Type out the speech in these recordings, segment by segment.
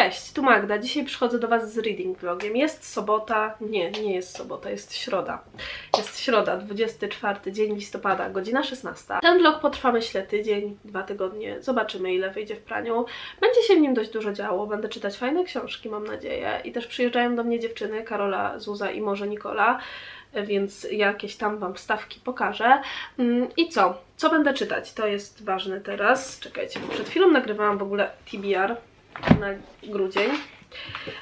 Cześć, tu Magda. Dzisiaj przychodzę do Was z reading vlogiem. Jest sobota, nie, nie jest sobota, jest środa. Jest środa, 24 dzień listopada, godzina 16. Ten vlog potrwa myślę tydzień, dwa tygodnie. Zobaczymy ile wyjdzie w praniu. Będzie się w nim dość dużo działo, będę czytać fajne książki, mam nadzieję. I też przyjeżdżają do mnie dziewczyny, Karola, Zuza i może Nikola więc jakieś tam Wam wstawki pokażę. Mm, I co? Co będę czytać? To jest ważne teraz. Czekajcie, bo przed chwilą nagrywałam w ogóle TBR na grudzień,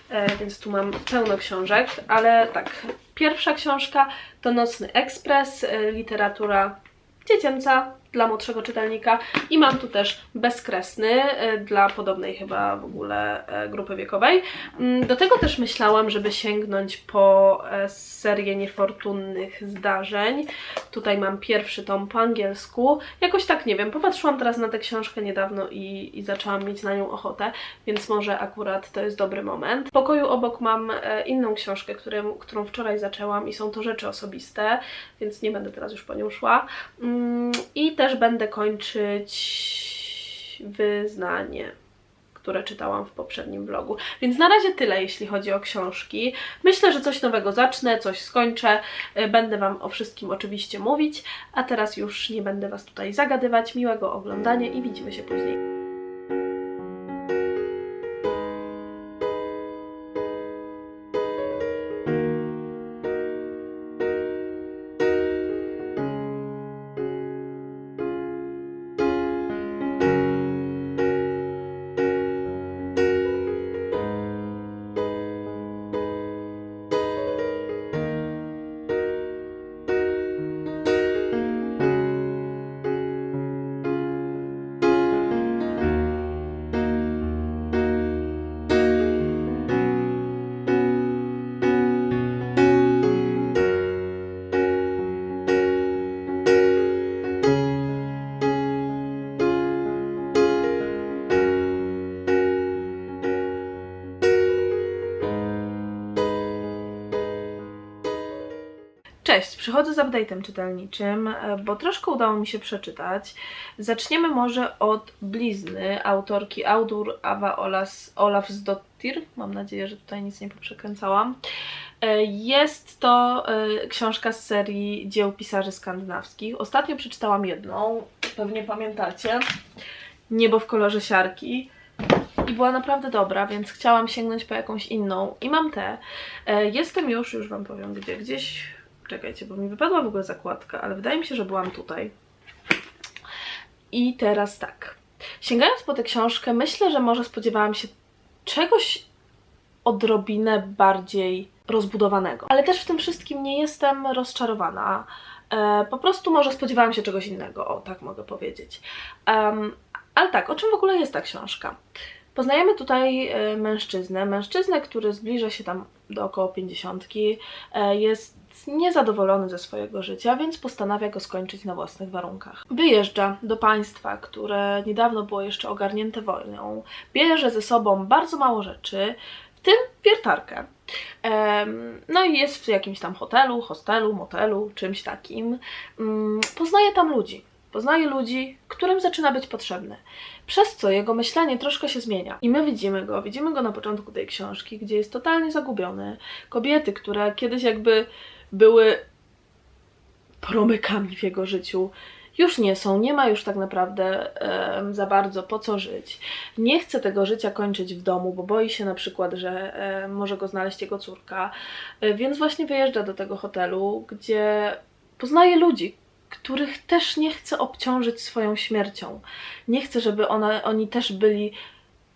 e, więc tu mam pełno książek, ale tak, pierwsza książka to Nocny Ekspres, e, literatura dziecięca dla młodszego czytelnika i mam tu też bezkresny e, dla podobnej chyba w ogóle e, grupy wiekowej. Mm, Do tego też myślałam, żeby sięgnąć po e, serię niefortunnych zdarzeń. Tutaj mam pierwszy tom po angielsku. Jakoś tak nie wiem, popatrzyłam teraz na tę książkę niedawno i, i zaczęłam mieć na nią ochotę, więc może akurat to jest dobry moment. W pokoju obok mam e, inną książkę, którą, którą wczoraj zaczęłam i są to rzeczy osobiste, więc nie będę teraz już po nią szła. Mm, I też będę kończyć wyznanie które czytałam w poprzednim vlogu. Więc na razie tyle, jeśli chodzi o książki. Myślę, że coś nowego zacznę, coś skończę. E, Będę Wam o wszystkim oczywiście mówić, a teraz już nie będę Was tutaj zagadywać. Miłego oglądania i widzimy się później. Cześć, przychodzę z update'em czytelniczym, e, bo troszkę udało mi się przeczytać. Zaczniemy może od Blizny autorki Audur Ava Olafsdottir. Mam nadzieję, że tutaj nic nie poprzekręcałam. E, Jest to e, książka z serii dzieł pisarzy skandynawskich. Ostatnio przeczytałam jedną, pewnie pamiętacie. Niebo w kolorze siarki. I była naprawdę dobra, więc chciałam sięgnąć po jakąś inną. I mam tę. Jestem już, już Wam powiem gdzie, gdzieś Czekajcie, bo mi wypadła w ogóle zakładka, ale wydaje mi się, że byłam tutaj. I teraz tak. Sięgając po tę książkę, myślę, że może spodziewałam się czegoś odrobinę bardziej rozbudowanego. Ale też w tym wszystkim nie jestem rozczarowana. E, po prostu może spodziewałam się czegoś innego, o tak mogę powiedzieć. Em, ale tak, o czym w ogóle jest ta książka? Poznajemy tutaj e, mężczyznę, mężczyznę, który zbliża się tam do około pięćdziesiątki, e, niezadowolony ze swojego życia, więc postanawia go skończyć na własnych warunkach. Wyjeżdża do państwa, które niedawno było jeszcze ogarnięte wojną, bierze ze sobą bardzo mało rzeczy, w tym wiertarkę. No i jest w jakimś tam hotelu, hostelu, motelu, czymś takim. Mm, Poznaje tam ludzi. Poznaje ludzi, którym zaczyna być potrzebny. Przez co jego myślenie troszkę się zmienia. I my widzimy go, widzimy go na początku tej książki, gdzie jest totalnie zagubiony. Kobiety, które kiedyś jakby były promykami w jego życiu, już nie są, nie ma już tak naprawdę em, za bardzo po co żyć. Nie chce tego życia kończyć w domu, bo boi się na przykład, że em, może go znaleźć jego córka, E, więc właśnie wyjeżdża do tego hotelu, gdzie poznaje ludzi, których też nie chce obciążyć swoją śmiercią. Nie chce, żeby one, oni też byli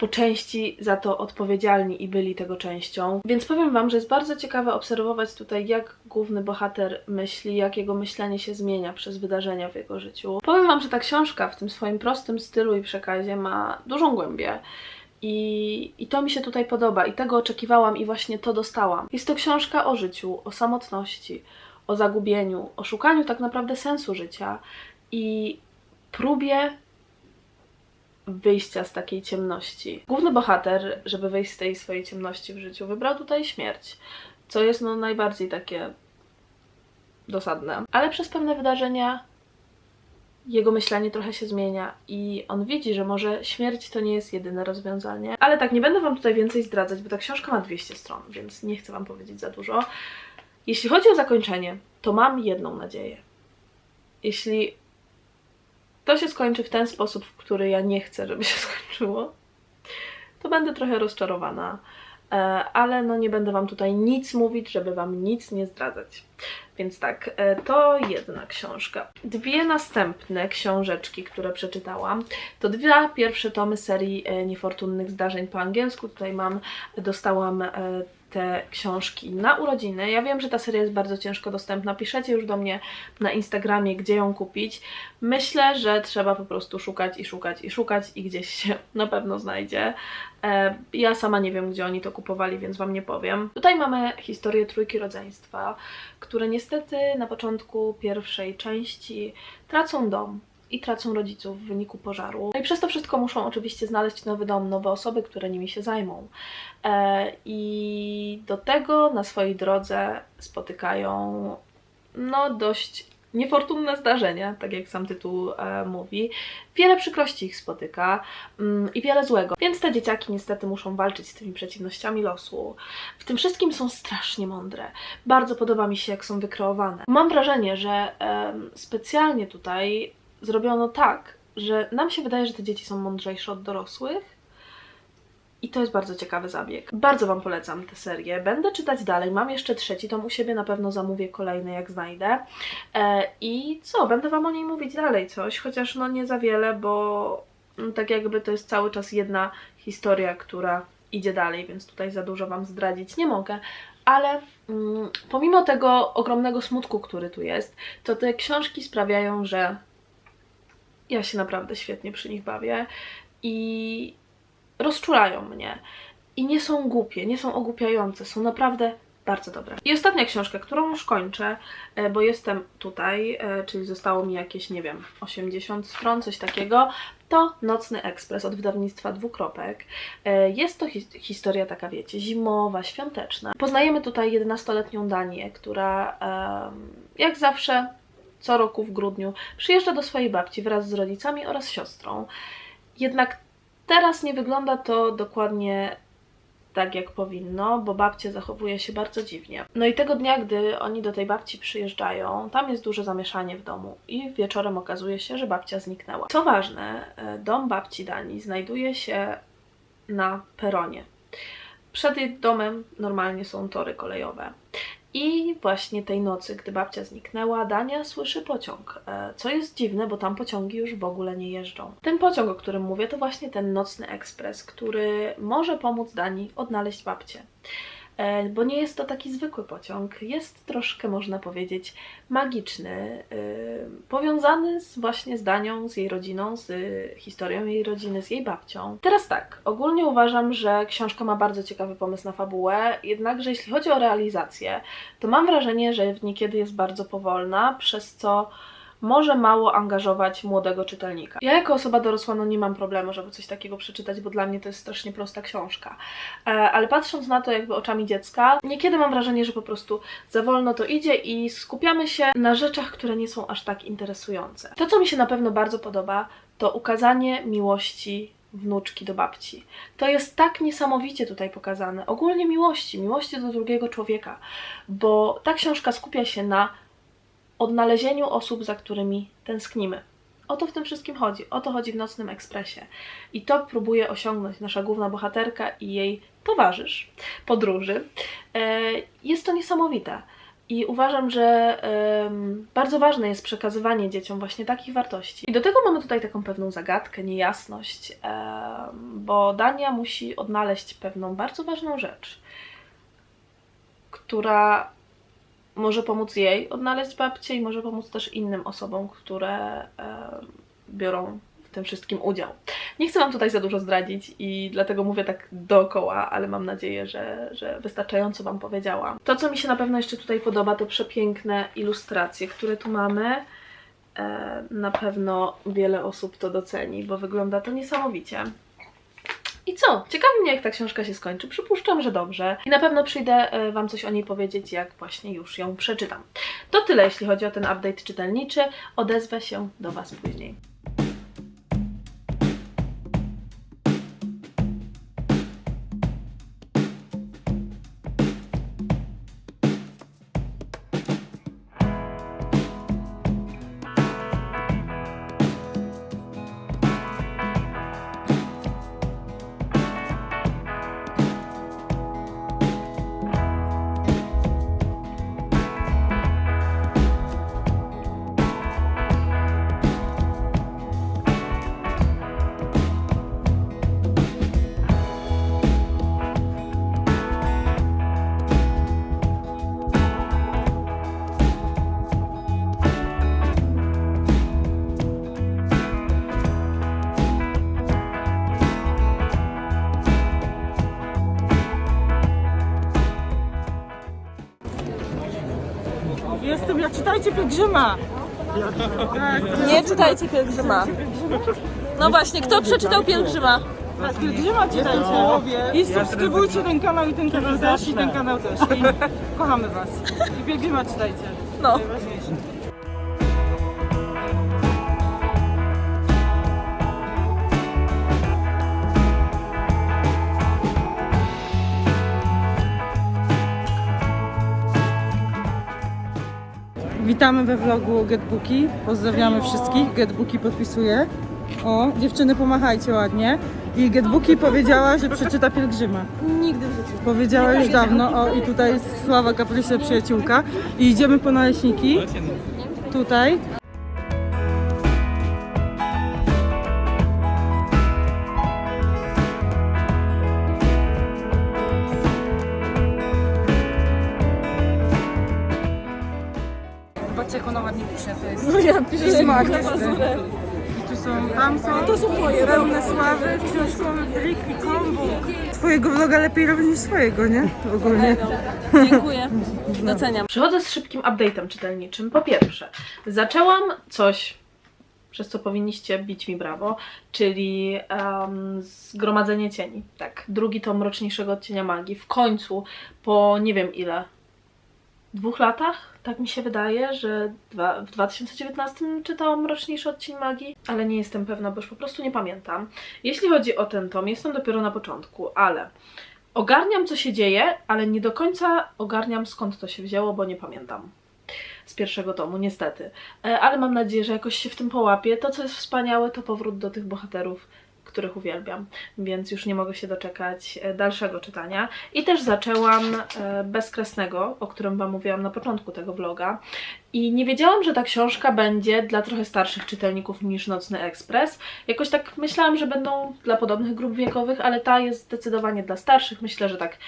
po części za to odpowiedzialni i byli tego częścią. Więc powiem Wam, że jest bardzo ciekawe obserwować tutaj, jak główny bohater myśli, jak jego myślenie się zmienia przez wydarzenia w jego życiu. Powiem Wam, że ta książka w tym swoim prostym stylu i przekazie ma dużą głębię. I, I to mi się tutaj podoba, i tego oczekiwałam, i właśnie to dostałam. Jest to książka o życiu, o samotności, o zagubieniu, o szukaniu tak naprawdę sensu życia i próbie wyjścia z takiej ciemności. Główny bohater, żeby wyjść z tej swojej ciemności w życiu, wybrał tutaj śmierć, co jest no najbardziej takie dosadne. Ale przez pewne wydarzenia jego myślenie trochę się zmienia i on widzi, że może śmierć to nie jest jedyne rozwiązanie. Ale tak, nie będę Wam tutaj więcej zdradzać, bo ta książka ma 200 stron, więc nie chcę Wam powiedzieć za dużo. Jeśli chodzi o zakończenie, to mam jedną nadzieję. Jeśli to się skończy w ten sposób, w który ja nie chcę, żeby się skończyło, to będę trochę rozczarowana. E, ale no nie będę Wam tutaj nic mówić, żeby Wam nic nie zdradzać. Więc tak, e, to jedna książka. Dwie następne książeczki, które przeczytałam, to dwa pierwsze tomy serii e, Niefortunnych Zdarzeń po angielsku. Tutaj mam, dostałam te książki na urodziny. Ja wiem, że ta seria jest bardzo ciężko dostępna. Piszecie już do mnie na Instagramie, gdzie ją kupić. Myślę, że trzeba po prostu szukać i szukać i szukać i gdzieś się na pewno znajdzie. E, ja sama nie wiem, gdzie oni to kupowali, więc Wam nie powiem. Tutaj mamy historię trójki rodzeństwa, które niestety na początku pierwszej części tracą dom i tracą rodziców w wyniku pożaru. No i przez to wszystko muszą oczywiście znaleźć nowy dom, nowe osoby, które nimi się zajmą. E, I do tego na swojej drodze spotykają no dość niefortunne zdarzenia, tak jak sam tytuł e, mówi. Wiele przykrości ich spotyka mm, i wiele złego. Więc te dzieciaki niestety muszą walczyć z tymi przeciwnościami losu. W tym wszystkim są strasznie mądre. Bardzo podoba mi się, jak są wykreowane. Mam wrażenie, że e, specjalnie tutaj zrobiono tak, że nam się wydaje, że te dzieci są mądrzejsze od dorosłych. I to jest bardzo ciekawy zabieg. Bardzo Wam polecam tę serię. Będę czytać dalej. Mam jeszcze trzeci tom u siebie, na pewno zamówię kolejny, jak znajdę. E, I co? Będę Wam o niej mówić dalej coś, chociaż no nie za wiele, bo no, tak jakby to jest cały czas jedna historia, która idzie dalej, więc tutaj za dużo Wam zdradzić nie mogę. Ale mm, pomimo tego ogromnego smutku, który tu jest, to te książki sprawiają, że ja się naprawdę świetnie przy nich bawię i rozczulają mnie. I nie są głupie, nie są ogłupiające, są naprawdę bardzo dobre. I ostatnia książka, którą już kończę, e, bo jestem tutaj, e, czyli zostało mi jakieś, nie wiem, 80 stron, coś takiego, to Nocny Ekspres od wydawnictwa Dwukropek. E, jest to hi historia taka, wiecie, zimowa, świąteczna. Poznajemy tutaj 11-letnią Danię, która jak zawsze co roku w grudniu przyjeżdża do swojej babci wraz z rodzicami oraz siostrą. Jednak teraz nie wygląda to dokładnie tak jak powinno, bo babcia zachowuje się bardzo dziwnie. No i tego dnia, gdy oni do tej babci przyjeżdżają, tam jest duże zamieszanie w domu i wieczorem okazuje się, że babcia zniknęła. Co ważne, e, dom babci Dani znajduje się na peronie. Przed jej domem normalnie są tory kolejowe. I właśnie tej nocy, gdy babcia zniknęła, Dania słyszy pociąg, e, co jest dziwne, bo tam pociągi już w ogóle nie jeżdżą. Ten pociąg, o którym mówię, to właśnie ten nocny ekspres, który może pomóc Danii odnaleźć babcię. E, bo nie jest to taki zwykły pociąg, jest troszkę, można powiedzieć, magiczny, e, powiązany z, właśnie z Danią, z jej rodziną, z historią jej rodziny, z jej babcią. Teraz tak, ogólnie uważam, że książka ma bardzo ciekawy pomysł na fabułę, jednakże jeśli chodzi o realizację, to mam wrażenie, że niekiedy jest bardzo powolna, przez co może mało angażować młodego czytelnika. Ja jako osoba dorosła no nie mam problemu, żeby coś takiego przeczytać, bo dla mnie to jest strasznie prosta książka. E, ale patrząc na to jakby oczami dziecka, niekiedy mam wrażenie, że po prostu za wolno to idzie i skupiamy się na rzeczach, które nie są aż tak interesujące. To, co mi się na pewno bardzo podoba, to ukazanie miłości wnuczki do babci. To jest tak niesamowicie tutaj pokazane. Ogólnie miłości, miłości do drugiego człowieka, bo ta książka skupia się na odnalezieniu osób, za którymi tęsknimy. O to w tym wszystkim chodzi. O to chodzi w Nocnym Ekspresie. I to próbuje osiągnąć nasza główna bohaterka i jej towarzysz podróży. E, jest to niesamowite. I uważam, że bardzo ważne jest przekazywanie dzieciom właśnie takich wartości. I do tego mamy tutaj taką pewną zagadkę, niejasność, bo Dania musi odnaleźć pewną bardzo ważną rzecz, która może pomóc jej odnaleźć babcię i może pomóc też innym osobom, które e, biorą w tym wszystkim udział. Nie chcę Wam tutaj za dużo zdradzić i dlatego mówię tak dookoła, ale mam nadzieję, że, że wystarczająco Wam powiedziałam. To, co mi się na pewno jeszcze tutaj podoba, to przepiękne ilustracje, które tu mamy. E, na pewno wiele osób to doceni, bo wygląda to niesamowicie. I co? Ciekawi mnie, jak ta książka się skończy. Przypuszczam, że dobrze. I na pewno przyjdę e, Wam coś o niej powiedzieć, jak właśnie już ją przeczytam. To tyle, jeśli chodzi o ten update czytelniczy. Odezwę się do Was później. Pielgrzyma. Nie czytajcie Pielgrzyma. No właśnie, kto przeczytał Pielgrzyma? Pielgrzyma czytajcie. I subskrybujcie ten kanał i ten kanał też i ten kanał też. I kochamy was. I Pielgrzyma czytajcie. No. Najważniejsze. Witamy we vlogu Getbooki. Pozdrawiamy wszystkich. Getbooki podpisuje. O, dziewczyny pomachajcie ładnie. I Getbooki powiedziała, że przeczyta Pielgrzyma. Nigdy w życiu. Powiedziała już dawno. O, i tutaj jest Sława Kaprysia, przyjaciółka. I idziemy po naleśniki. Tutaj. Piszę smak. I tu są, tam są, to są moje pełne sławy, książkowy blik i kombuk. Twojego vloga lepiej robić niż swojego, nie? Ogólnie. Dziękuję. Doceniam. Przychodzę z szybkim update'em czytelniczym. Po pierwsze, zaczęłam coś, przez co powinniście bić mi brawo, czyli um, Zgromadzenie Cieni. Tak, drugi tom Mroczniejszego Odcienia Magii. W końcu, po nie wiem ile, dwóch latach, tak mi się wydaje, że dwa, w 2019 czytałam Mroczniejszy Odcień Magii, ale nie jestem pewna, bo już po prostu nie pamiętam. Jeśli chodzi o ten tom, jestem dopiero na początku, ale ogarniam co się dzieje, ale nie do końca ogarniam skąd to się wzięło, bo nie pamiętam z pierwszego tomu, niestety. E, Ale mam nadzieję, że jakoś się w tym połapię. To, co jest wspaniałe, to powrót do tych bohaterów, których uwielbiam, więc już nie mogę się doczekać e, dalszego czytania. I też zaczęłam e, Bezkresnego, o którym Wam mówiłam na początku tego vloga. I nie wiedziałam, że ta książka będzie dla trochę starszych czytelników niż Nocny Ekspres. Jakoś tak myślałam, że będą dla podobnych grup wiekowych, ale ta jest zdecydowanie dla starszych. Myślę, że tak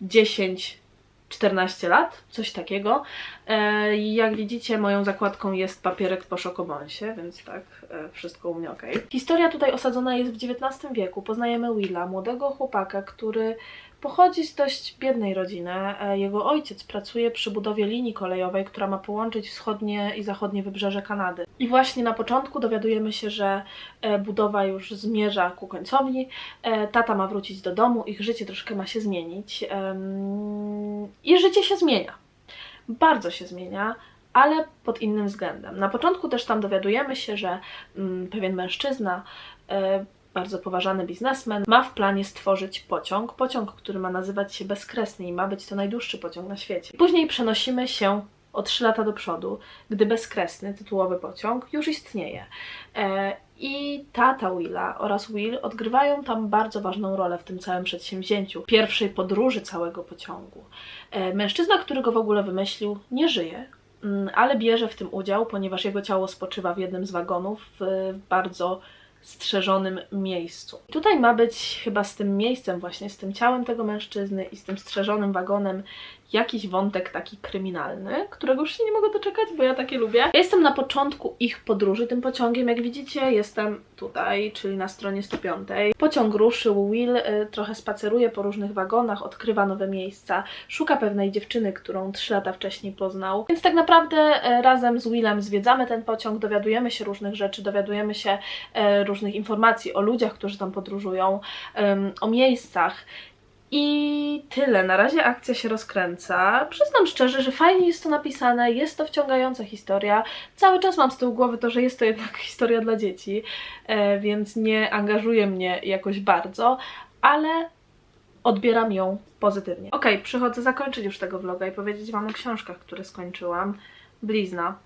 10 14 lat, coś takiego. E, jak widzicie, moją zakładką jest papierek po szokobonsie, więc tak, e, wszystko u mnie ok. Historia tutaj osadzona jest w XIX wieku. Poznajemy Willa, młodego chłopaka, który pochodzi z dość biednej rodziny. E, jego ojciec pracuje przy budowie linii kolejowej, która ma połączyć wschodnie i zachodnie wybrzeże Kanady. I właśnie na początku dowiadujemy się, że e, budowa już zmierza ku końcowi. E, Tata ma wrócić do domu, ich życie troszkę ma się zmienić. I życie się zmienia. Bardzo się zmienia, ale pod innym względem. Na początku też tam dowiadujemy się, że mm, pewien mężczyzna, bardzo poważany biznesmen, ma w planie stworzyć pociąg. Pociąg, który ma nazywać się Bezkresny i ma być to najdłuższy pociąg na świecie. Później przenosimy się o 3 lata do przodu, gdy Bezkresny, tytułowy pociąg, już istnieje. E, I tata Willa oraz Will odgrywają tam bardzo ważną rolę w tym całym przedsięwzięciu, pierwszej podróży całego pociągu. E, Mężczyzna, który go w ogóle wymyślił, nie żyje, mm, ale bierze w tym udział, ponieważ jego ciało spoczywa w jednym z wagonów w bardzo strzeżonym miejscu. Tutaj ma być chyba z tym miejscem, właśnie z tym ciałem tego mężczyzny i z tym strzeżonym wagonem jakiś wątek taki kryminalny, którego już się nie mogę doczekać, bo ja takie lubię. Ja jestem na początku ich podróży tym pociągiem, jak widzicie, jestem tutaj, czyli na stronie 105. Pociąg ruszył, Will y, trochę spaceruje po różnych wagonach, odkrywa nowe miejsca, szuka pewnej dziewczyny, którą 3 lata wcześniej poznał. Więc tak naprawdę y, razem z Willem zwiedzamy ten pociąg, dowiadujemy się różnych rzeczy, dowiadujemy się y, różnych informacji o ludziach, którzy tam podróżują, o miejscach. I tyle. Na razie akcja się rozkręca. Przyznam szczerze, że fajnie jest to napisane, jest to wciągająca historia. Cały czas mam z tyłu głowy to, że jest to jednak historia dla dzieci, e, więc nie angażuje mnie jakoś bardzo, ale odbieram ją pozytywnie. Okej, przychodzę zakończyć już tego vloga i powiedzieć Wam o książkach, które skończyłam. Blizna.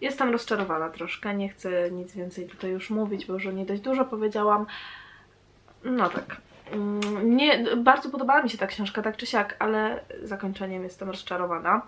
Jestem rozczarowana troszkę, nie chcę nic więcej tutaj już mówić, bo już o niej dość dużo powiedziałam. No tak. Mm, Nie, bardzo podobała mi się ta książka, tak czy siak, ale zakończeniem jestem rozczarowana.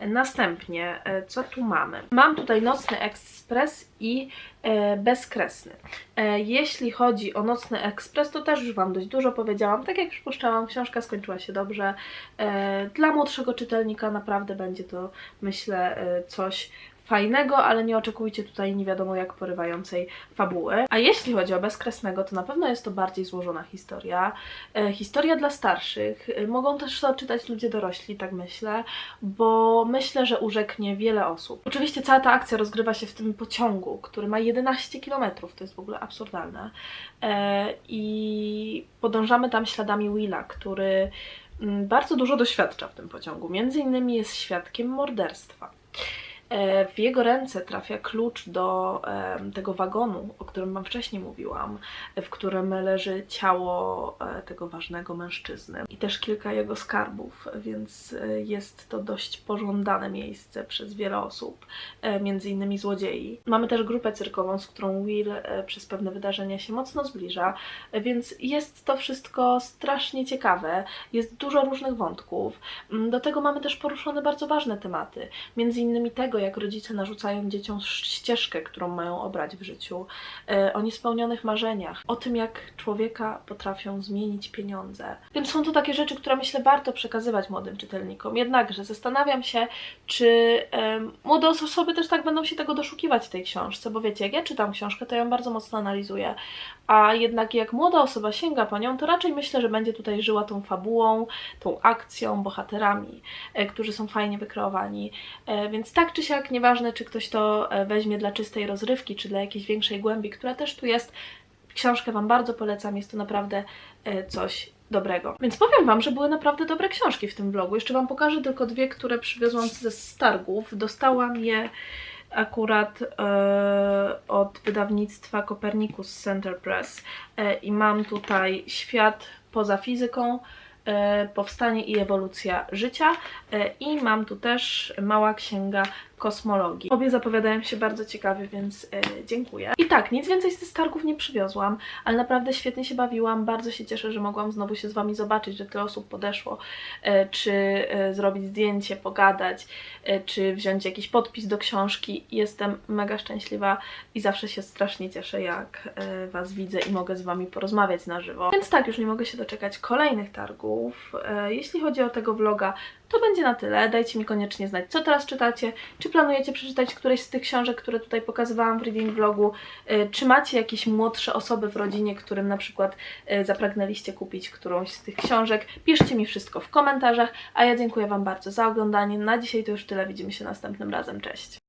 Następnie, e, co tu mamy? Mam tutaj Nocny Ekspres i e, Bezkresny. E, jeśli chodzi o Nocny Ekspres, to też już Wam dość dużo powiedziałam. Tak jak przypuszczałam, książka skończyła się dobrze. E, dla młodszego czytelnika naprawdę będzie to, myślę, e, coś fajnego, ale nie oczekujcie tutaj nie wiadomo jak porywającej fabuły. A jeśli chodzi o Bezkresnego, to na pewno jest to bardziej złożona historia. E, historia dla starszych. E, mogą też to czytać ludzie dorośli, tak myślę, bo myślę, że urzeknie wiele osób. Oczywiście cała ta akcja rozgrywa się w tym pociągu, który ma 11 km, to jest w ogóle absurdalne. E, I podążamy tam śladami Willa, który mm, bardzo dużo doświadcza w tym pociągu. Między innymi jest świadkiem morderstwa. E, W jego ręce trafia klucz do tego wagonu, o którym Wam wcześniej mówiłam, w którym leży ciało e, tego ważnego mężczyzny i też kilka jego skarbów, więc e, jest to dość pożądane miejsce przez wiele osób, między innymi złodziei. Mamy też grupę cyrkową, z którą Will przez pewne wydarzenia się mocno zbliża, więc jest to wszystko strasznie ciekawe. Jest dużo różnych wątków. Do tego mamy też poruszone bardzo ważne tematy, między innymi tego, jak rodzice narzucają dzieciom ścieżkę, którą mają obrać w życiu, e, o niespełnionych marzeniach, o tym, jak człowieka potrafią zmienić pieniądze. Więc są to takie rzeczy, które myślę warto przekazywać młodym czytelnikom. Jednakże zastanawiam się, czy młode osoby też tak będą się tego doszukiwać w tej książce, bo wiecie, jak ja czytam książkę, to ją bardzo mocno analizuję, a jednak jak młoda osoba sięga po nią, to raczej myślę, że będzie tutaj żyła tą fabułą, tą akcją, bohaterami, e, którzy są fajnie wykreowani. E, Więc tak czy siak, nieważne czy ktoś to e, weźmie dla czystej rozrywki, czy dla jakiejś większej głębi, która też tu jest, książkę Wam bardzo polecam, jest to naprawdę coś dobrego. Więc powiem Wam, że były naprawdę dobre książki w tym vlogu. Jeszcze Wam pokażę tylko dwie, które przywiozłam ze Stargów. Dostałam je akurat e, od wydawnictwa Copernicus Center Press e, i mam tutaj Świat poza fizyką, e, Powstanie i ewolucja życia e, i mam tu też Mała Księga Kosmologii. Obie zapowiadają się bardzo ciekawie, więc e, dziękuję. I tak, nic więcej z tych targów nie przywiozłam, ale naprawdę świetnie się bawiłam. Bardzo się cieszę, że mogłam znowu się z Wami zobaczyć, że tyle osób podeszło, e, czy e, zrobić zdjęcie, pogadać, czy wziąć jakiś podpis do książki. Jestem mega szczęśliwa i zawsze się strasznie cieszę, jak Was widzę i mogę z Wami porozmawiać na żywo. Więc tak, już nie mogę się doczekać kolejnych targów. Jeśli chodzi o tego vloga, to będzie na tyle. Dajcie mi koniecznie znać, co teraz czytacie. Czy planujecie przeczytać któreś z tych książek, które tutaj pokazywałam w reading vlogu? E, Czy macie jakieś młodsze osoby w rodzinie, którym na przykład e, zapragnęliście kupić którąś z tych książek? Piszcie mi wszystko w komentarzach, a ja dziękuję Wam bardzo za oglądanie. Na dzisiaj to już tyle. Widzimy się następnym razem. Cześć!